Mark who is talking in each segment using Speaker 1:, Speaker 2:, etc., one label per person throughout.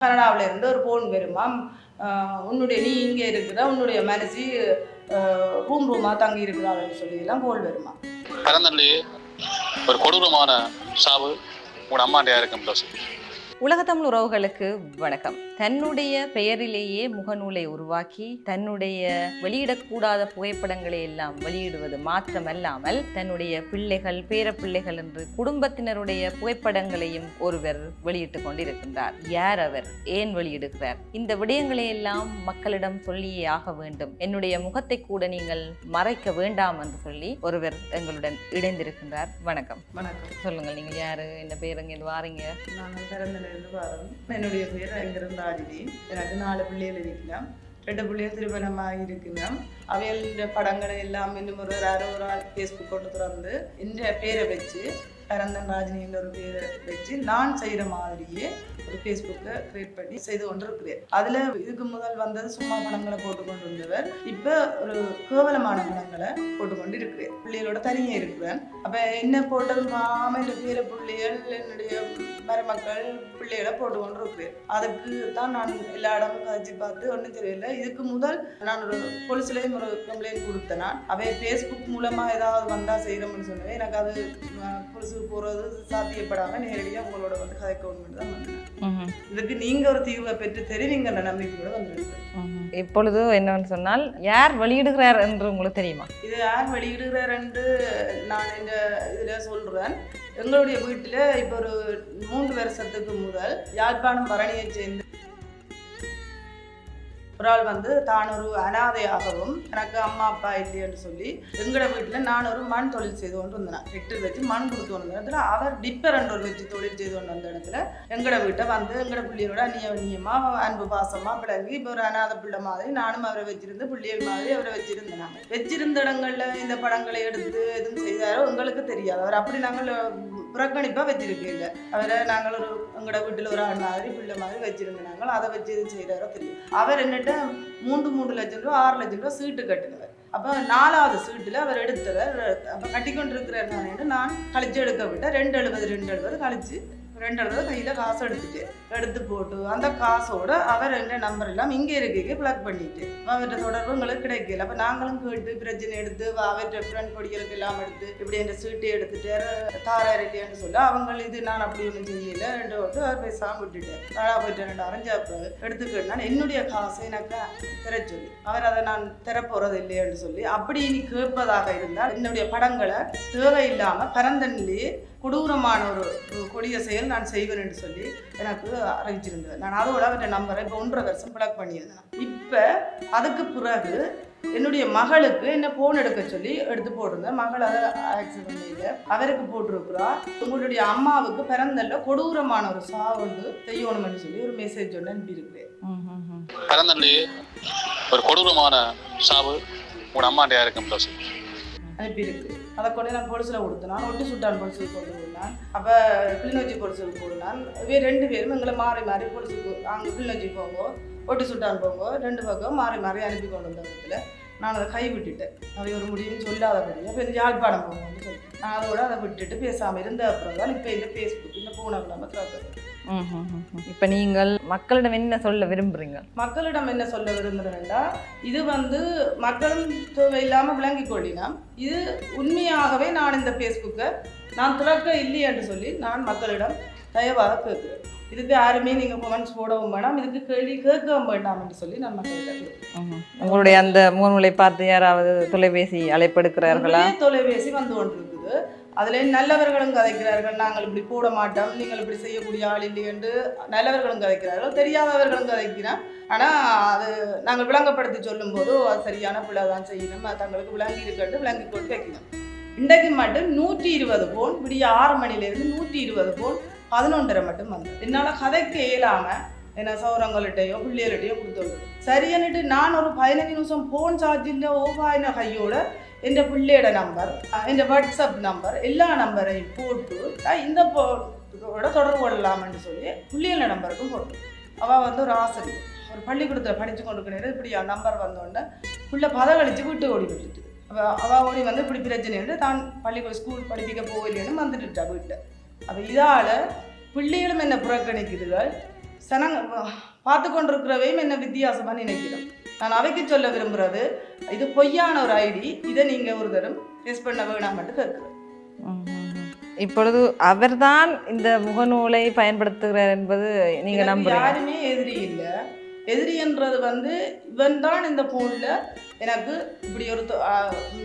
Speaker 1: கனடாவில் இருந்து ஒரு ஃபோன் வருமாம் ஆஹ் உன்னுடைய நீ இங்கே இருக்கிற உன்னுடைய மனசு ரூம் ரூமாக தங்கி இருக்கிறாள்னு சொல்லி எல்லாம் ஃபோன் வருமா
Speaker 2: பிறந்தன்லேயே ஒரு கொடூரமான சாவு உன் அம்மாண்டையா இருக்கும்
Speaker 3: உலகத்தமிழ் உறவுகளுக்கு வணக்கம். தன்னுடைய பெயரிலேயே முகநூலை உருவாக்கி தன்னுடைய வெளியிடக்கூடாத புகைப்படங்களை எல்லாம் வெளியிடுவது மாத்திரமல்லாமல் தன்னுடைய பிள்ளைகள் பேரப்பிள்ளைகள் என்று குடும்பத்தினருடைய புகைப்படங்களையும் ஒருவர் வெளியிட்டுக் கொண்டிருக்கின்றார். யார் அவர்? ஏன் வெளியிடுகிறார்? இந்த விடயங்களை எல்லாம் மக்களிடம் சொல்லியே ஆக வேண்டும். என்னுடைய முகத்தை கூட நீங்கள் மறைக்க வேண்டாம் என்று சொல்லி ஒருவர் எங்களுடன் இணைந்திருக்கின்றார். வணக்கம்.
Speaker 1: வணக்கம்.
Speaker 3: சொல்லுங்கள் நீங்கள் யாரு? என்ன பேர்? எங்க வாரீங்க?
Speaker 1: நாங்கள் பிறந்திலிருந்து என்னுடைய பேர் எங்கிருந்து ராஜினி எனக்கு நாலு பிள்ளைகள் இருக்கலாம் ரெண்டு பிள்ளைகள் திருமணமாக இருக்கலாம் அவைகள படங்கள் எல்லாம் இன்னும் ஒரு ஒரு ஆள் ஃபேஸ்புக் கொண்டு திறந்து இந்த பேரை வச்சு பரந்தன் ராஜினின்ற ஒரு பேரை வச்சு நான் செய்கிற மாதிரியே ஒரு ஃபேஸ்புக்கை கிரியேட் பண்ணி செய்து கொண்டிருக்கிறேன். அதில் இதுக்கு முதல் வந்தது சும்மா படங்களை போட்டுக்கொண்டு இருந்தவர் இப்போ ஒரு கேவலமான படங்களை போட்டுக்கொண்டு இருக்கிறேன் பிள்ளைகளோட தனியே இருக்கிறேன். அப்போ என்ன போட்டது மாம இந்த பேர பிள்ளைகள் என்னுடைய மருமக்கள் பிள்ளைகளை போட்டுக்கொண்டு இருக்கிறேன் அதுக்கு தான் நான் எல்லா இடமும் கதைச்சு பார்த்து ஒன்றும் தெரியல. இதுக்கு முதல் நான் ஒரு போலீஸ்லேயும் ஒரு கம்ப்ளைண்ட் கொடுத்தேன் நான். அவை ஃபேஸ்புக் மூலமாக ஏதாவது வந்தால் செய்கிறோம்னு சொன்னேன். எனக்கு அது போலீஸுக்கு போகிறது சாத்தியப்படாமல் நேரடியாக உங்களோட வந்து கதைக்கணும்னு தான் வந்தேன் இதுக்கு நீங்கள் ஒரு தீர்வை பெற்று தெரிவிங்கிற நம்பிக்கையோட வந்துருக்கேன்
Speaker 3: இப்பொழுது என்னவென்று சொன்னால் யார் வெளியிடுகிறார் என்று உங்களுக்கு தெரியுமா?
Speaker 1: இது யார் வெளியிடுகிறார் என்று நான் இந்த இதில் சொல்கிறேன் எங்களுடைய வீட்டில் இப்போ ஒரு மூன்று வருஷத்துக்கு முதல் யாழ்ப்பாணம் பரணியை சேர்ந்து ஒரு ஆள் வந்து தான் ஒரு அனாதையாகவும் எனக்கு அம்மா அப்பா இல்லைன்னு சொல்லி எங்களோட வீட்டில் நான் ஒரு மண் தொழில் செய்து கொண்டு வந்தேன். ஹெக்டர் வச்சு மண் கொடுத்து வந்த இடத்துல அவர் டிப்பரண்ட் ஒரு வச்சு தொழில் செய்து கொண்டு வந்த இடத்துல எங்களோட வீட்டை வந்து எங்களோட பிள்ளையோட அந்நிய அந்நியமாக அன்பு பாசமாக பிளங்கி இப்போ ஒரு அனாதை பிள்ளை மாதிரி நானும் அவரை வச்சிருந்து பிள்ளைகள் மாதிரி அவரை வச்சிருந்தேன் வச்சிருந்த இடங்களில் இந்த படங்களை எடுத்து எதுவும் செய்தாரோ உங்களுக்கு தெரியாது. அவர் அப்படி நாங்கள் புறக்கணிப்பாக வச்சிருக்கீங்க. அவரை நாங்கள் ஒரு எங்களோட வீட்டில் ஒரு ஆள் மாதிரி பிள்ளை மாதிரி வச்சிருந்த நாங்கள். அதை வச்சு இது செய்கிறாரோ தெரியும் அவர் என்னட்ட மூன்று மூன்று லட்சம் ரூபா ஆறு லட்சம் ரூபா சீட்டு கட்டினவர். அப்போ நாலாவது சீட்டில் அவர் எடுத்தவர். அப்போ கட்டி கொண்டிருக்கிறார் நான். நான் கழிச்சு எடுக்க விட்டேன். ரெண்டு எழுபது ரெண்டு எழுபது கழிச்சு ரெண்டு கையில் காசு எடுத்துட்டு எடுத்து போட்டு அந்த காசோட அவர் என்ற நம்பர் எல்லாம் இங்கே இருக்க பிளக் பண்ணிட்டு அவர்கிட்ட தொடர்பு உங்களுக்கு கிடைக்கல. அப்போ நாங்களும் கேட்டு பிரச்சனை எடுத்து அவர்கிட்ட ஃப்ரெண்ட் கொடிகளுக்கு எல்லாம் எடுத்து இப்படி என்ற சீட்டை எடுத்துட்டு தாரார் இல்லையான்னு சொல்லி. அவங்க இது நான் அப்படி ஒன்றும் செய்யல. ரெண்டு ஓட்டு அவர் பேசாமல் விட்டுட்டேன் நானா போயிட்டு ரெண்டு அரைஞ்சாப்பு எடுத்துக்கிட்டான் என்னுடைய காசு எனக்கு திர சொல்லி. அவர் அதை நான் திறப்போறது இல்லையான்னு சொல்லி அப்படி நீ கேட்பதாக இருந்தால் என்னுடைய படங்களை தேவையில்லாமல் பரந்தன்லேயே கொடூரமான ஒரு ஒரு கொடிய செயல் நான் செய்வேன் என்று சொல்லி எனக்கு அறிவிச்சிருந்தேன் நான் அதோட அவர்கிட்ட நம்பரை இப்போ ஒன்றரை வருஷம் பிளாக் பண்ணியிருந்தேன். இப்போ அதுக்கு பிறகு என்னுடைய மகளுக்கு என்ன ஃபோன் எடுக்க சொல்லி எடுத்து போட்டிருந்தேன். மகள் அதை ஆக்சிடென்ட் செய்து அவருக்கு போட்டிருக்கிறா. உங்களுடைய அம்மாவுக்கு பிறந்தல்ல கொடூரமான ஒரு சாவுண்டு செய்யணும்னு சொல்லி ஒரு மெசேஜ் ஒன்று அனுப்பியிருக்கிறேன்
Speaker 2: பிறந்தன்லேயே ஒரு கொடூரமான சாவு உங்களோட அம்மாண்டையா இருக்கும்
Speaker 1: அனுப்பியிருக்கு அதை கொண்டு நான் போலீஸில் கொடுத்தேன் ஒட்டி சுட்டான் போலீஸுக்கு கொண்டு போனான் அப்போ கிளிநொச்சி போலீஸுக்கு போனான் ரெண்டு பேரும் எங்களை மாறி மாறி போலீஸுக்கு அங்கே கிளிநொச்சி போங்கோ ஒட்டி சுட்டான் போங்கோ ரெண்டு பக்கம் மாறி மாறி அனுப்பி கொண்டு வந்த இடத்துல நான் அதை கை விட்டுட்டேன் அதை ஒரு முடியும் சொல்லாதபடி. அப்போ இந்த யாழ்ப்பாணம் போங்கன்னு சொல்லி. நான் அதோட அதை விட்டுட்டு பேசாமல் இருந்த அப்புறம் தான் இப்போ இந்த ஃபேஸ்புக் இந்த பூனை இல்லாமல் திறக்கிறது
Speaker 3: இப்ப நீங்கள் மக்களிடம் என்ன சொல்ல விரும்புறீங்க?
Speaker 1: மக்களிடம் என்ன சொல்ல விரும்புகிறேன்டா இது வந்து மக்களும் தேவையில்லாமல் விளங்கி கொள்ளினாம். இது உண்மையாகவே நான் இந்த ஃபேஸ்புக்கை நான் திறக்க இல்லை என்று சொல்லி நான் மக்களிடம் தயவாக கேட்குறேன். இதுக்கு யாருமே நீங்கள் கமெண்ட்ஸ் போடவும் வேண்டாம் இதுக்கு கேள்வி கேட்கவும் வேண்டாம் என்று சொல்லி நான் மக்களிடம்
Speaker 3: உங்களுடைய அந்த முகநூலை பார்த்து யாராவது தொலைபேசி அழைப்பெடுக்கிறார்களா
Speaker 1: தொலைபேசி வந்து கொண்டிருக்குது. அதில் நல்லவர்களும் கதைக்கிறார்கள். நாங்கள் இப்படி போட மாட்டோம். நீங்கள் இப்படி செய்யக்கூடிய ஆள் இல்லை என்று நல்லவர்களும் கதைக்கிறார்கள். தெரியாதவர்களும் கதைக்கிறோம் ஆனால் அது நாங்கள் விளங்கப்படுத்தி சொல்லும்போது அது சரியான பிள்ளை தான் செய்யணும். தங்களுக்கு விளங்கி இருக்கிறது விளங்கி கொண்டு வைக்கணும் இன்றைக்கு மட்டும் நூற்றி இருபது போன் விடிய ஆறு மணிலேருந்து நூற்றி இருபது போன் பதினொன்றரை மட்டும் வந்து என்னால் கதைக்கு இயலாமல் என்ன சௌரங்கள்கிட்டையோ பிள்ளைகள்கிட்டையோ கொடுத்து சரியானுட்டு நான் ஒரு பதினஞ்சு நிமிஷம் ஃபோன் சார்ஜில் ஓவாயின கையோட என் பிள்ளையோட நம்பர் என் வாட்ஸ்அப் நம்பர் எல்லா நம்பரையும் போட்டு இந்த போட தொடர்பு கொள்ளலாம்னு சொல்லி பிள்ளைகள நம்பருக்கும் போட்டு. அவள் வந்து ஒரு ஆசிரியர். ஒரு பள்ளிக்கூடத்தில் படித்து கொண்டு நேரம் இப்படி நம்பர் வந்தோடனே பிள்ளை பதகழிச்சு விட்டு ஓடி விட்டுட்டு அவள் அவள் ஓடி வந்து இப்படி பிரச்சனை தான் பள்ளிக்கூட ஸ்கூல் படிப்பிக்க போகலன்னு வந்துட்டுட்டா வீட்டில் அப்போ இதால் பிள்ளைகளும் என்ன புறக்கணிக்குதுகள்? சனங்க பார்த்து கொண்டிருக்கிறவையும் என்ன வித்தியாசமாக நினைக்கிறோம். நான் அவைக்கு சொல்ல விரும்புறது இது பொய்யான ஒரு ஐடி இதை நீங்கள் ஒரு தரம் டெஸ்ட் பண்ண வேணாமட்டு கேட்குறேன்.
Speaker 3: இப்பொழுது அவர்தான் இந்த முகநூலை பயன்படுத்துகிறார் என்பது நீங்க
Speaker 1: எனக்கு
Speaker 3: நம்புறீங்க.
Speaker 1: யாருமே எதிரி இல்லை. எதிரின்றது வந்து இவன் தான் இந்த ஃபோனில் எனக்கு இப்படி ஒரு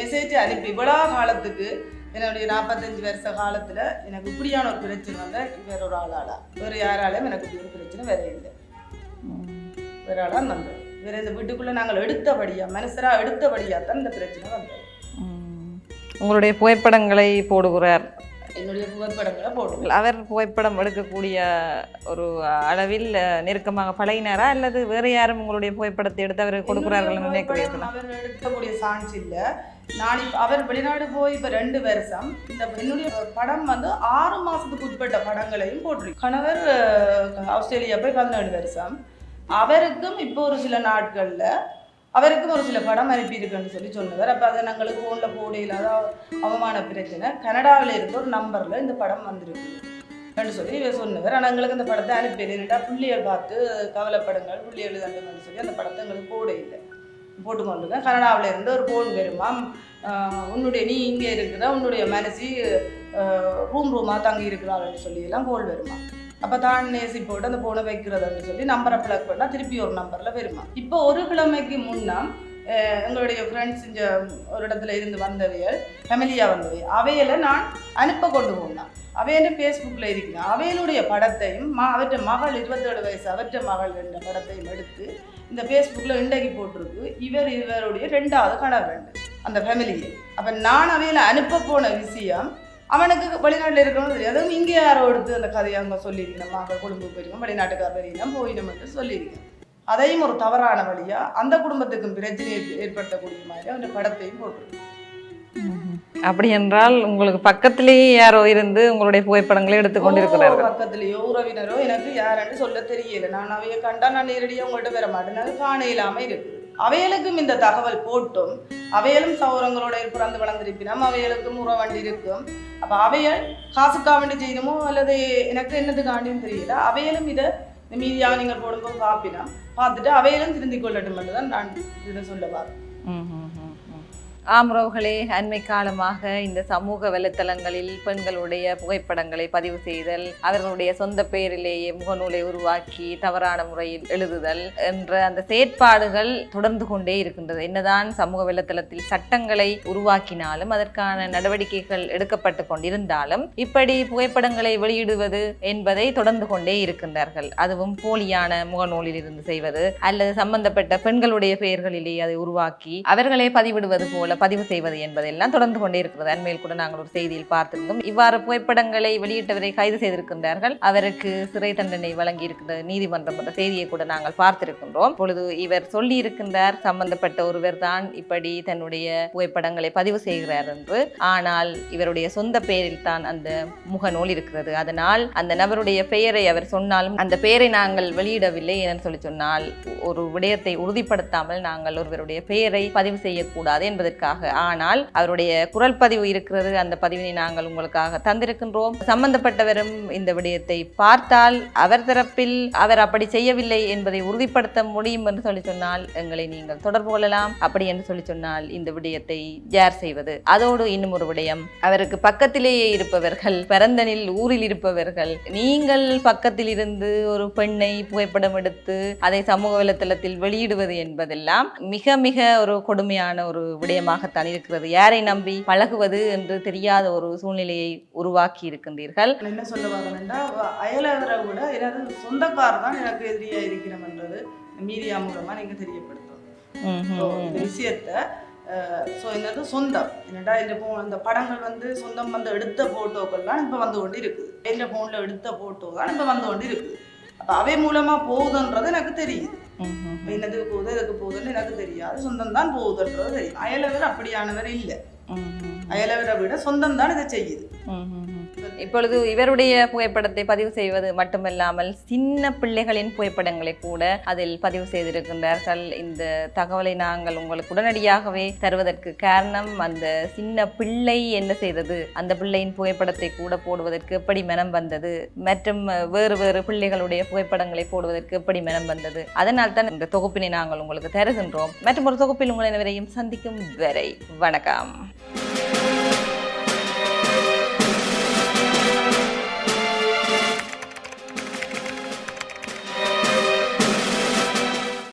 Speaker 1: மெசேஜ் அனுப்பி இவ்வளோ காலத்துக்கு என்னுடைய நாற்பத்தஞ்சு வருஷ காலத்தில் எனக்கு இப்படியான ஒரு பிரச்சனை வந்தால் வேற ஒரு ஆளாளா? வேறு யாராலையும் எனக்கு இப்படி ஒரு பிரச்சனை வேற இல்லை. வேற வந்தது. வேற இந்த வீட்டுக்குள்ளே நாங்கள் எடுத்தபடியாக மனசராக எடுத்தபடியாக தான் இந்த பிரச்சனை வந்தது.
Speaker 3: உங்களுடைய புகைப்படங்களை போடுகிறார்.
Speaker 1: என்னுடைய புகைப்படங்களை போடுவோம்
Speaker 3: அவர் புகைப்படம் எடுக்கக்கூடிய ஒரு அளவில் நெருக்கமாக பழகினாரா? அல்லது வேறு யாரும் உங்களுடைய புகைப்படத்தை எடுத்து அவர் கொடுக்கிறார்கள் நினைக்கிறீர்களா?
Speaker 1: அவர் எடுக்கக்கூடிய சான்ஸ் இல்லை. நான் இப்ப அவர் வெளிநாடு போய் இப்போ ரெண்டு வருஷம் இந்த என்னுடைய படம் வந்து ஆறு மாசத்துக்கு உட்பட்ட படங்களையும் போட்டிருக்கு. கணவர் ஆஸ்திரேலியா போய் பதினேழு வருஷம். அவருக்கும் இப்போ ஒரு சில நாட்கள்ல அவருக்கும் ஒரு சில படம் அனுப்பியிருக்குன்னு சொல்லி சொன்னவர். அப்போ அதை நாங்களுக்கு ஃபோனில் போட இல்லாத அவமான பிரச்சனை. கனடாவில் இருந்த ஒரு நம்பரில் இந்த படம் வந்திருக்கு அப்படின்னு சொல்லி இவர் சொன்னவர். ஆனால் எங்களுக்கு அந்த படத்தை அனுப்பிடுறா புள்ளியை பார்த்து கவலைப்படுங்கள் புள்ளி தண்டுங்கன்னு சொல்லி அந்த படத்தை எங்களுக்கு போட இல்லை. போட்டு கொண்டிருக்கேன் கனடாவில் இருந்து ஒரு ஃபோன் வருமா உன்னுடைய நீ இங்கே இருக்கிற உன்னுடைய மனசி ரூம் ரூமாக தங்கி இருக்கிறாள்னு சொல்லி எல்லாம் கோல் வருமா அப்போ தான் நேசி போட்டு அந்த ஃபோனை வைக்கிறதுன்னு சொல்லி நம்பரை பிளக் பண்ணால் திருப்பி ஒரு நம்பரில் வருமா? இப்போ ஒரு கிழமைக்கு முன்னா எங்களுடைய ஃப்ரெண்ட்ஸ் இந்த ஒரு இடத்துல இருந்து வந்தவையல் ஃபேமிலியாக வந்தவை அவையில நான் அனுப்ப கொண்டு போனேன். அவையன ஃபேஸ்புக்கில் இருக்கிறேன். அவையலுடைய படத்தையும் மா அவற்றை மகள் இருபத்தேழு வயசு அவற்றை மகள் என்ற படத்தையும் எடுத்து இந்த ஃபேஸ்புக்கில் இண்டகி போட்டிருக்கு. இவர் இவருடைய ரெண்டாவது கணவர். அந்த ஃபேமிலியை அப்போ நான் அவையில் அனுப்ப போன விஷயம் அவனுக்கு வெளிநாட்டில் இருக்கணும்னு தெரியும் அதுவும் இங்கே யாரோ எடுத்து அந்த கதையை அவங்க சொல்லியிருக்கணும் மகள் கொழும்பு போயிருக்கோம் வெளிநாட்டுக்கார பெரியலாம் போயிடும் என்று சொல்லியிருக்கேன் அதையும் ஒரு தவறான வழியா அந்த குடும்பத்துக்கும் பிரச்சனை ஏற்ப- ஏற்படுத்தக்கூடிய மாதிரி அந்த படத்தையும் போட்டிருக்கு.
Speaker 3: அப்படி என்றால் உங்களுக்கு பக்கத்திலேயே யாரோ இருந்து உங்களுடைய புகைப்படங்களை எடுத்து கொண்டிருக்கிறார்கள்.
Speaker 1: ஓ, பக்கத்துலயோ உறவினரோ எனக்கு யாருன்னு சொல்ல தெரியல. நான் அவைய கண்டா நான் நேரடியாக உங்கள்கிட்ட வர மாட்டேன். காண இல்லாம இருக்கு. அவைகளுக்கும் இந்த தகவல் போட்டும். அவையலும் சௌரங்களோட பிறந்து வளர்ந்திருப்பினோம் அவைகளுக்கும் உறவண்டி இருக்கும். அப்ப அவையல் காசுக்கா வேண்டி செய்யணுமோ அல்லது எனக்கு என்னதுக்காண்டியும் தெரியல. அவையலும் இதை இந்த மீதியாக நீங்கள் போடும்போது காப்பினா பார்த்துட்டு அவையிலும் திருந்திக் கொள்ளட்டும் என்றுதான் நான் இதை சொல்ல வரேன்
Speaker 3: ம், அண்மை காலமாக இந்த சமூக வலைத்தளங்களில் பெண்களுடைய புகைப்படங்களை பதிவு செய்தல் அவர்களுடைய சொந்த பெயரிலேயே முகநூலை உருவாக்கி தவறான முறையில் எழுதுதல் என்ற அந்த செயற்பாடுகள் தொடர்ந்து கொண்டே இருக்கின்றது. என்னதான் சமூக வலைத்தளத்தில் சட்டங்களை உருவாக்கினாலும் அதற்கான நடவடிக்கைகள் எடுக்கப்பட்டு கொண்டிருந்தாலும் இப்படி புகைப்படங்களை வெளியிடுவது என்பதை தொடர்ந்து கொண்டே இருக்கின்றார்கள். அதுவும் போலியான முகநூலில் இருந்து செய்வது அல்லது சம்பந்தப்பட்ட பெண்களுடைய பெயர்களிலே அதை உருவாக்கி அவர்களே பதிவிடுவது போல பதிவு செய்வது என்பதெல்லாம் தொடர்ந்து கொண்டே இருக்கிறது. அண்மையில் கூட நாங்கள் ஒரு செய்தியில் பார்த்திருந்தோம். இவ்வாறு புகைப்படங்களை வெளியிட்டவரை கைது செய்திருக்கின்றார்கள். அவருக்கு சிறை தண்டனை வழங்கி இருக்கிற நீதிமன்றம் என்ற செய்தியை கூட நாங்கள் பார்த்திருக்கின்றோம். பொழுது இவர் சொல்லி இருக்கின்றார் சம்பந்தப்பட்ட ஒருவர் தான் இப்படி தன்னுடைய புகைப்படங்களை பதிவு செய்கிறார் என்று. ஆனால் இவருடைய சொந்த பெயரில் தான் அந்த முகநூல் இருக்கிறது. அதனால் அந்த நபருடைய பெயரை அவர் சொன்னாலும் அந்த பெயரை நாங்கள் வெளியிடவில்லை என்று சொல்லி சொன்னால் ஒரு விடயத்தை உறுதிப்படுத்தாமல் நாங்கள் ஒருவருடைய பெயரை பதிவு செய்யக்கூடாது என்பதற்காக ஆனால் அவருடைய குரல் பதிவு இருக்கிறது. அந்த பதிவினை நாங்கள் உங்களுக்காக தந்திருக்கின்றோம். சம்பந்தப்பட்டவரும் இந்த விடயத்தை பார்த்தால் அவர் தரப்பில் அவர் அப்படி செய்யவில்லை என்பதை உறுதிப்படுத்த முடியும் என்று சொல்லி சொன்னால் எங்களை நீங்கள் தொடர்பு கொள்ளலாம். அப்படி என்று சொல்லி சொன்னால் இந்த விடயத்தை ஜேர் செய்வது. அதோடு இன்னும் ஒரு விடயம். அவருக்கு பக்கத்திலேயே இருப்பவர்கள் பிறந்தனில் ஊரில் இருப்பவர்கள் நீங்கள் பக்கத்தில் இருந்து ஒரு பெண்ணை புகைப்படம் எடுத்து அதை சமூக வலைத்தளத்தில் வெளியிடுவது என்பதெல்லாம் மிக மிக ஒரு கொடுமையான ஒரு விடயமாக விடயமாகத்தான் இருக்கிறது யாரை நம்பி பழகுவது என்று தெரியாத ஒரு சூழ்நிலையை உருவாக்கி இருக்கின்றீர்கள்?
Speaker 1: என்ன சொல்ல வரேன்னா அயலவரை விட எனது தான் எனக்கு எதிரியா இருக்கிறோம்ன்றது மீடியா மூலமா நீங்க தெரியப்படுத்தும் விஷயத்த ஸோ என்னது சொந்தம். என்னடா இந்த போ இந்த படங்கள் வந்து சொந்தம் வந்து எடுத்த ஃபோட்டோக்கள்லாம் இப்போ வந்து கொண்டு இருக்குது எந்த ஃபோனில் எடுத்த ஃபோட்டோ தான் இப்போ வந்து கொண்டு இருக்குது அப்போ அவை மூலமாக போகுதுன்றது எனக்கு தெரியுது. என்னதுக்கு போகுது எதுக்கு போகுதுன்னு எனக்கு தெரியாது. சொந்தம் தான் போகுதுன்றது தெரியும். அயலவர் அப்படியானவர் இல்லை. அயலவரை விட சொந்தம் தான் இதை செய்யுது.
Speaker 3: இப்பொழுது இவருடைய புகைப்படத்தை பதிவு செய்வது மட்டுமல்லாமல் சின்ன பிள்ளைகளின் புகைப்படங்களை கூட அதில் பதிவு செய்திருக்கின்றார்கள் இந்த தகவலை நாங்கள் உங்களுக்கு உடனடியாகவே தருவதற்கு காரணம் அந்த சின்ன பிள்ளை என்ன செய்தது? அந்த பிள்ளையின் புகைப்படத்தை கூட போடுவதற்கு எப்படி மனம் வந்தது? மற்றும் வேறு வேறு பிள்ளைகளுடைய புகைப்படங்களை போடுவதற்கு எப்படி மனம் வந்தது? அதனால் தான் இந்த தொகுப்பினை நாங்கள் உங்களுக்கு தருகின்றோம். மற்றும் ஒரு தொகுப்பில் உங்களை வரையும் சந்திக்கும் வரை வணக்கம்.